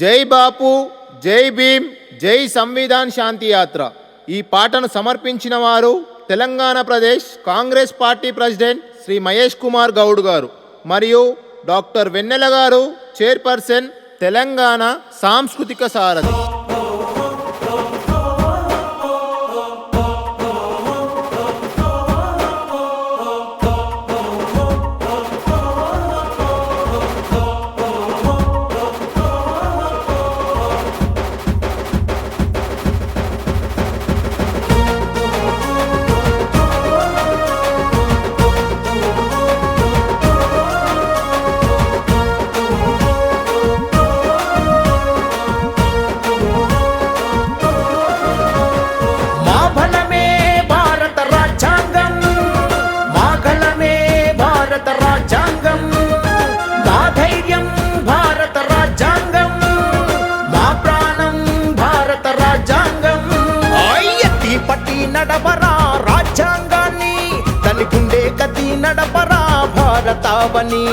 జై బాపు జై భీమ్ జై సంవిధాన్ శాంతి యాత్ర. ఈ పాటను సమర్పించిన వారు తెలంగాణ ప్రదేశ్ కాంగ్రెస్ పార్టీ ప్రెసిడెంట్ శ్రీ మహేష్ కుమార్ గౌడ్ గారు. మరియు డాక్టర్ వెన్నెల గారు చైర్పర్సన్ తెలంగాణ సాంస్కృతిక సారథి. నడపరా భారతావని.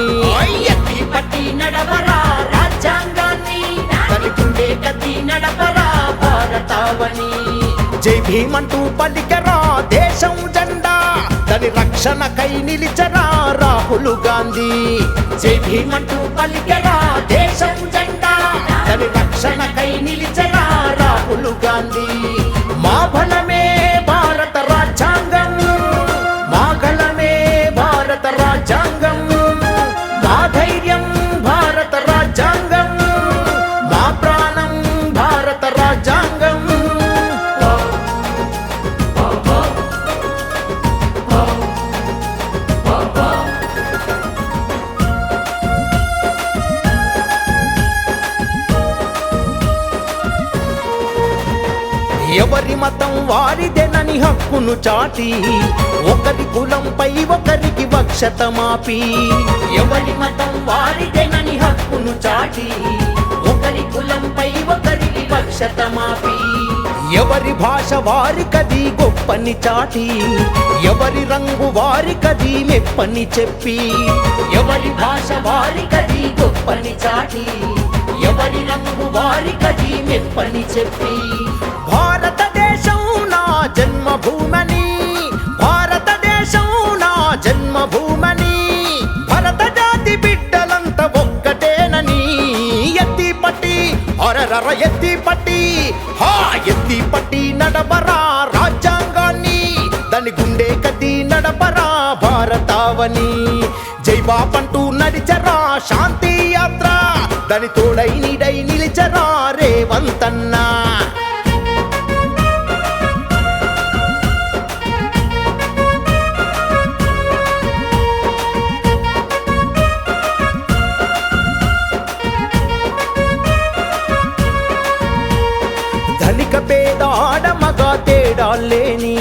ఎత్తి పట్టి నడపరా రాజ్యాంగాన్ని తని గుండె కతి నడపరా భారతావని. జై భీమంటూ పలికరా దేశం జెండా దాని రక్షణకై నిలిచరా రాహుల్ గాంధీ. జై భీమంటూ పలికరా దేశం జెండా దాని రక్షణకై నిలిచరా రాహుల్ గాంధీ. ఎవరి మతం వారిదేనని హక్కును చాటి ఒకరి కులంపై ఒకరికి వక్షత మాపి ఎవరి మతం వారిదేనని హక్కును చాటి ఒకరి కులంపై ఒకరికి వక్షత మాపి ఎవరి భాష వారికది గొప్పని చాటి ఎవరి రంగు వారికది మెప్పని చెప్పి. ఎవరి భాష వారికది గొప్పని చాటి ఎవరి రంగు వారికది మెప్పని చెప్పి. భారతదేశం నా జన్మభూమని భారతదేశం నా జన్మభూమని భరత జాతి బిడ్డలంత ఒక్కటేనని. ఎత్తి పట్టి అరరర ఎత్తి పట్టి హా ఎత్తి పట్టి నడబరా బాపంటూ నడిచరా శాంతి యాత్ర. దాని తోడై నీడై నిలిచరా రేవంతన్నా. ధనిక పేద ఆడమగ తేడా లేని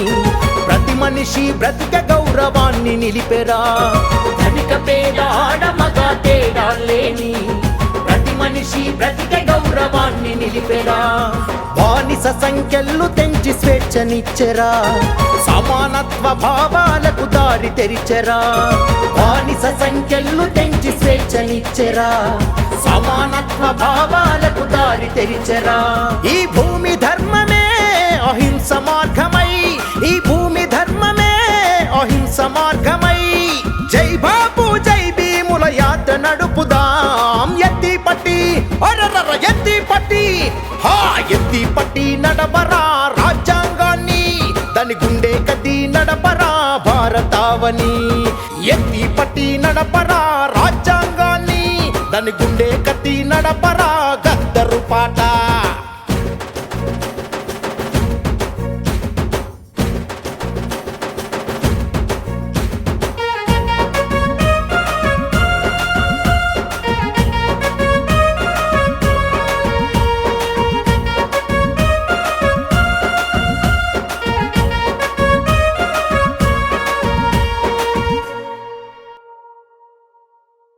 మనిషి బ్రతిక గౌరవాన్ని నిలిపెరా. ధనిక పేద ఆడమగ తేడా లేని ప్రతి మనిషి బ్రతిక గౌరవాన్ని నిలిపెరా. బానిస సంఖ్యలు తెంచి స్వేచ్ఛనిచ్చెరా. సమానత్వ భావాలకు దారి తెరిచెరా. బానిస సంఖ్యలు తెంచి స్వేచ్ఛనిచ్చెరా. సమానత్వ భావాలకు దారి తెరిచెరా. ఈ భూమి ధర్మ ఎత్తి పట్టి. హా ఎత్తి పట్టి నడబరా రాజ్యాంగాన్ని. దాని గుండె కది నడపరా భారతావని. ఎత్తి పట్టి నడపరా రాజ్యాంగాన్ని. దాని గుండె కత్తి నడపరా గద్దరు పాట